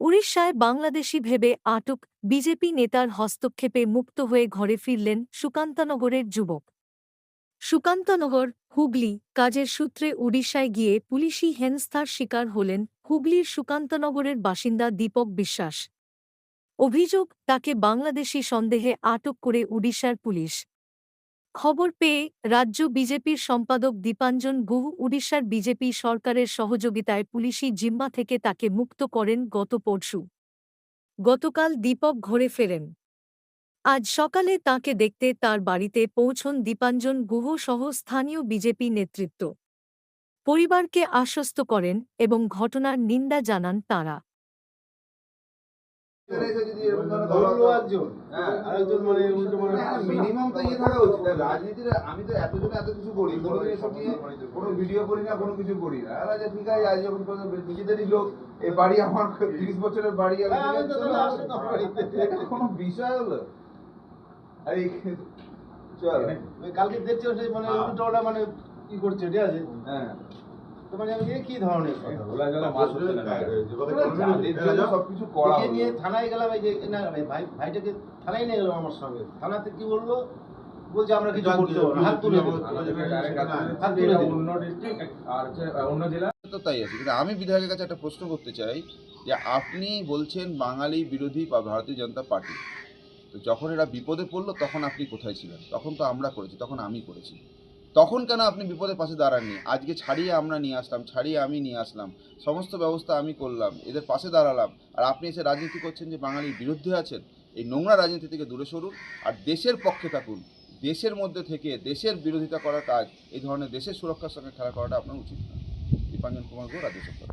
উড়িষ্যায় বাংলাদেশি ভেবে আটক বিজেপি নেতার হস্তক্ষেপে মুক্ত হয়ে ঘরে ফিরলেন সুকান্তনগরের যুবক। সুকান্তনগর, হুগলি কাজের সূত্রে উড়িষ্যায় গিয়ে পুলিশি হেনস্থার শিকার হলেন হুগলির সুকান্তনগরের বাসিন্দা দীপক বিশ্বাস। অভিযোগ, তাকে বাংলাদেশি সন্দেহে আটক করে উড়িষ্যার পুলিশ। খবর পেয়ে রাজ্য বিজেপির সম্পাদক দীপাঞ্জন গুহ উড়িষ্যার বিজেপি সরকারের সহযোগিতায় পুলিশি জিম্মা থেকে তাকে মুক্ত করেন গত পরশু। গতকাল দীপক ঘরে ফেরেন। আজ সকালে তাকে দেখতে তার বাড়িতে পৌঁছন দীপাঞ্জন গুহ সহ স্থানীয় বিজেপি নেতৃত্ব। পরিবারকে আশ্বস্ত করেন এবং ঘটনার নিন্দা জানান তাঁরা। আমি তো এতজন এত কিছু করি কোনো ভিডিও করি না কোনো কিছু করি না। আর ঠিক আছে আজ যখন নিজেদেরই লোক এই বাড়ি আমার তিরিশ বছরের বাড়ি হ্যাঁ, কোনো বিষয় হলো। আরে চল। কালকে দেখছি মানে হ্যাঁ। মানে কি করছে ঠিক আছে? হ্যাঁ। মানে আমি কি ধরনের কথা? ওরা যাদের জন্য সবকিছু করা নিয়ে থানায় গেলাম এই যে না ভাই ভাই ভাইটাকে থানায় নিয়ে গেলাম আমার সঙ্গে। থানাতে কি বলল? বলছে আমরা কিছু করতে পারব হাত তুলে দেবো হাত তুলে দেবো তো তাই আছে। কিন্তু আমি বিধায়কের কাছে একটা প্রশ্ন করতে চাই যে আপনি বলছেন বাঙালি বিরোধী বা ভারতীয় জনতা পার্টি। তো যখন এরা বিপদে পড়ল তখন আপনি কোথায় ছিলেন? তখন তো আমরা করেছি তখন আমি করেছি। তখন কেন আপনি বিপদের পাশে দাঁড়াননি? আজকে ছাড়িয়ে আমরা নিয়ে আসলাম, ছাড়িয়ে আমি নিয়ে আসলাম। সমস্ত ব্যবস্থা আমি করলাম, এদের পাশে দাঁড়ালাম। আর আপনি এসে রাজনীতি করছেন যে বাঙালির বিরুদ্ধে আছেন, এই নোংরা রাজনীতি থেকে দূরে সরুন আর দেশের পক্ষে থাকুন। দেশের মধ্যে থেকে দেশের বিরোধিতা করার কাজ, এই ধরনের দেশের সুরক্ষার সঙ্গে খেলা করাটা আপনার উচিত না। দীপাঞ্জন কুমার গো রাজ্য সরকার